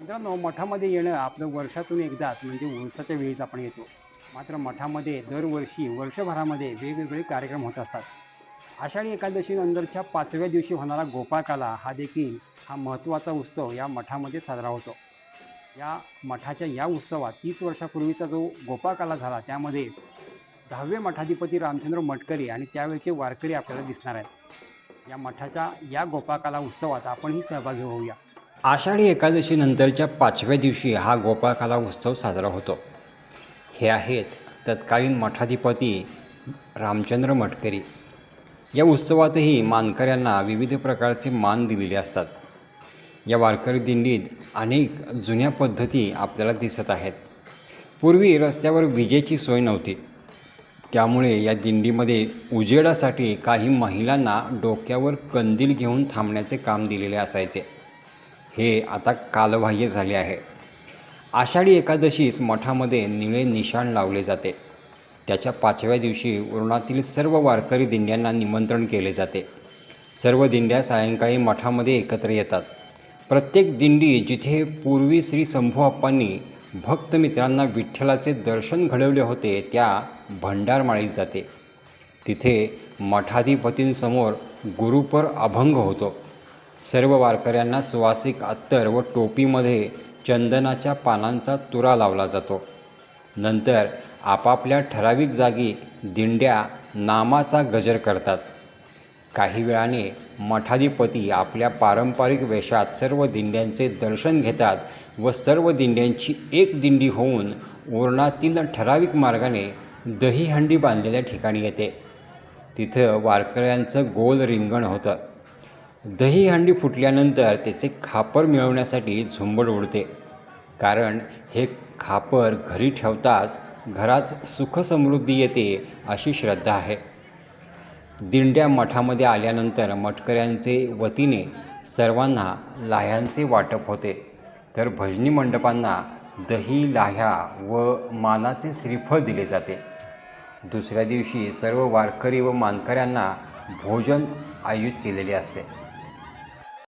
मित्रांनो मठामध्ये येणं आपलं वर्षातून एकदाच म्हणजे उरसाच्या वेळीच आपण येतो. मात्र मठामध्ये दरवर्षी वर्षभरामध्ये वेगवेगळे कार्यक्रम होत असतात. आषाढी एकादशीनंतरच्या पाचव्या दिवशी होणारा गोपाळकाला हा देखील हा महत्त्वाचा उत्सव या मठामध्ये साजरा होतो. या मठाच्या या उत्सवात तीस वर्षापूर्वीचा जो गोपाळकाला झाला त्यामध्ये दहावे मठाधिपती रामचंद्र मटकरी आणि त्यावेळचे वारकरी आपल्याला दिसणार आहेत. या मठाच्या या गोपाळकाला उत्सवात आपणही सहभागी होऊया. आषाढी एकादशीनंतरच्या पाचव्या दिवशी हा गोपाळकाला उत्सव साजरा होतो. हे आहेत तत्कालीन मठाधिपती रामचंद्र मटकरी. या उत्सवातही मानकऱ्यांना विविध प्रकारचे मान दिलेले असतात. या वारकरी दिंडीत अनेक जुन्या पद्धती आपल्याला दिसत आहेत. पूर्वी रस्त्यावर विजेची सोय नव्हती. त्यामुळे या दिंडीमध्ये उजेडासाठी काही महिलांना डोक्यावर कंदील घेऊन थांबण्याचे काम दिलेले असायचे. हे आता कालबाह्य झाले आहे. आषाढी एकादशीस मठामध्ये निळे निशाण लावले जाते. त्याच्या पाचव्या दिवशी उरणातील सर्व वारकरी दिंड्यांना निमंत्रण केले जाते. सर्व दिंड्या सायंकाळी मठामध्ये एकत्र येतात. प्रत्येक दिंडी जिथे पूर्वी श्री शंभूअप्पांनी भक्त मित्रांना विठ्ठलाचे दर्शन घडवले होते त्या भंडारमाळीत जाते. तिथे मठाधिपतींसमोर गुरुपर अभंग होतो. सर्व वारकऱ्यांना सुवासिक अत्तर व टोपीमध्ये चंदनाच्या पानांचा तुरा लावला जातो. नंतर आपापल्या ठराविक जागी दिंड्या नामाचा गजर करतात. काही वेळाने मठाधिपती आपल्या पारंपरिक वेशात सर्व दिंड्यांचे दर्शन घेतात व सर्व दिंड्यांची एक दिंडी होऊन ओरणातील ठराविक मार्गाने दहीहंडी बांधलेल्या ठिकाणी येते. तिथं वारकऱ्यांचं गोल रिंगण होतं. दही हंडी फुटल्यानंतर त्याचे खापर मिळवण्यासाठी झुंबड उडते कारण हे खापर घरी ठेवताच घरात सुखसमृद्धी येते अशी श्रद्धा आहे. दिंड्या मठामध्ये आल्यानंतर मठकऱ्यांचे वतीने सर्वांना लाह्यांचे वाटप होते. तर भजनी मंडपांना दही लाह्या व मानाचे श्रीफळ दिले जाते. दुसऱ्या दिवशी सर्व वारकरी व मानकऱ्यांना भोजन आयोजित केलेले असते.